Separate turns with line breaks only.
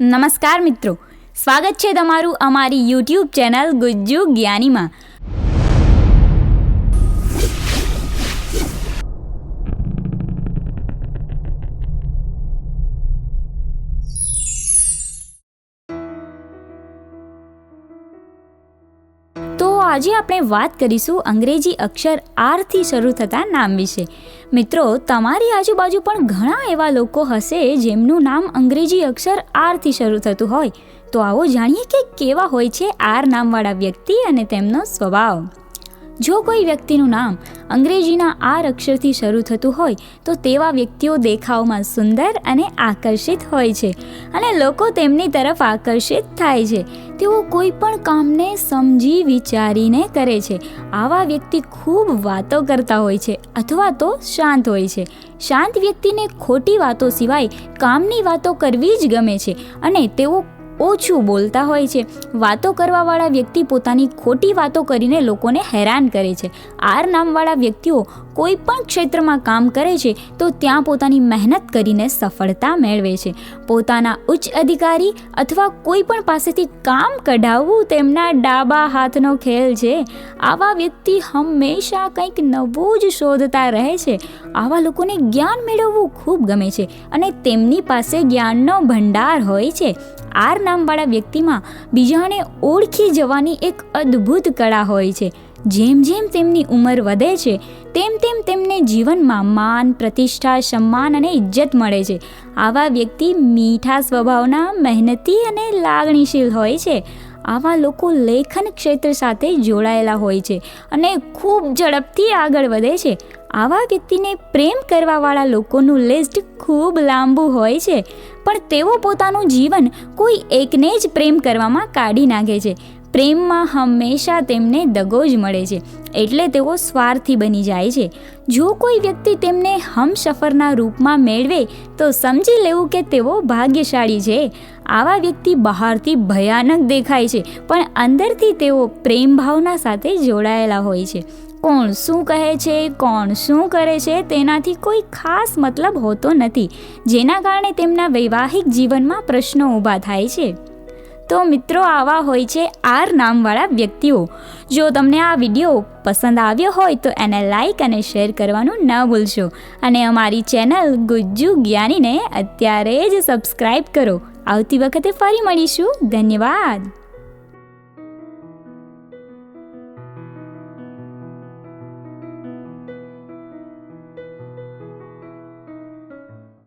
નમસ્કાર મિત્રો. સ્વાગત છે તમારું અમારી યુટ્યુબ ચેનલ ગુજ્જુ જ્ઞાનીમાં. આજે આપણે વાત કરીશું અંગ્રેજી અક્ષર આરથી શરૂ થતા નામ વિશે. મિત્રો, તમારી આજુબાજુ પણ ઘણા એવા લોકો હશે જેમનું નામ અંગ્રેજી અક્ષર આરથી શરૂ થતું હોય. તો આવો જાણીએ કે કેવા હોય છે આર નામવાળા વ્યક્તિ અને તેમનો સ્વભાવ. જો કોઈ વ્યક્તિનું નામ અંગ્રેજીના આર અક્ષરથી શરૂ થતું હોય, તો તેવા વ્યક્તિઓ દેખાવમાં સુંદર અને આકર્ષિત હોય છે અને લોકો તેમની તરફ આકર્ષિત થાય છે. તેઓ કોઈ પણ કામને સમજી વિચારીને કરે છે. આવા વ્યક્તિ ખૂબ વાતો કરતા હોય છે અથવા તો શાંત હોય છે. શાંત વ્યક્તિને ખોટી વાતો સિવાય કામની વાતો કરવી જ ગમે છે અને તેઓ ઓછું બોલતા હોય છે. વાતો કરવાવાળા વ્યક્તિ પોતાની ખોટી વાતો કરીને લોકોને હેરાન કરે છે. આર નામવાળા વ્યક્તિઓ કોઈ પણ ક્ષેત્રમાં કામ કરે છે તો ત્યાં પોતાની મહેનત કરીને સફળતા મેળવે છે. પોતાના ઉચ્ચ અધિકારી અથવા કોઈ પણ પાસેથી કામ કઢાવવું તેમના ડાબા હાથનો ખેલ છે. આવા વ્યક્તિ હંમેશા કંઈક નવું જ શોધતા રહે છે. આવા લોકોને જ્ઞાન મેળવવું ખૂબ ગમે છે અને તેમની પાસે જ્ઞાનનો ભંડાર હોય છે. આર નામવાળા વ્યક્તિમાં બીજાને ઓળખી જવાની એક અદ્ભુત કળા હોય છે. જેમ જેમ તેમની ઉંમર વધે છે, તેમ તેમ તેમને જીવનમાં માન, પ્રતિષ્ઠા, સન્માન અને ઇજ્જત મળે છે. આવા વ્યક્તિ મીઠા સ્વભાવના, મહેનતી અને લાગણીશીલ હોય છે. આવા લોકો લેખન ક્ષેત્ર સાથે જોડાયેલા હોય છે અને ખૂબ ઝડપથી આગળ વધે છે. આવા વ્યક્તિને પ્રેમ કરવાવાળા લોકોનું લિસ્ટ ખૂબ લાંબુ હોય છે, પણ તેઓ પોતાનું જીવન કોઈ એકને જ પ્રેમ કરવામાં કાઢી નાખે છે. પ્રેમમાં હંમેશા તેમને દગો જ મળે છે, એટલે તેઓ સ્વાર્થી બની જાય છે. જો કોઈ વ્યક્તિ તેમને હમસફરના રૂપમાં મેળવે, તો સમજી લેવું કે તેઓ ભાગ્યશાળી છે. આવા વ્યક્તિ બહારથી ભયાનક દેખાય છે, પણ અંદરથી તેઓ પ્રેમ ભાવના સાથે જોડાયેલા હોય છે. કોણ શું કહે છે, કોણ શું કરે છે, તેનાથી કોઈ ખાસ મતલબ હોતો નથી, જેના કારણે તેમના વૈવાહિક જીવનમાં પ્રશ્નો ઊભા થાય છે. તો મિત્રો, આવા હોય છે આર નામવાળા વ્યક્તિઓ. જો તમને આ વીડિયો પસંદ આવ્યો હોય, તો એને લાઈક અને શેર કરવાનું ન ભૂલશો. અને અમારી ચેનલ ગુજ્જુ જ્ઞાનીને અત્યારે જ સબસ્ક્રાઈબ કરો. આવતી વખતે ફરી મળીશું. ધન્યવાદ.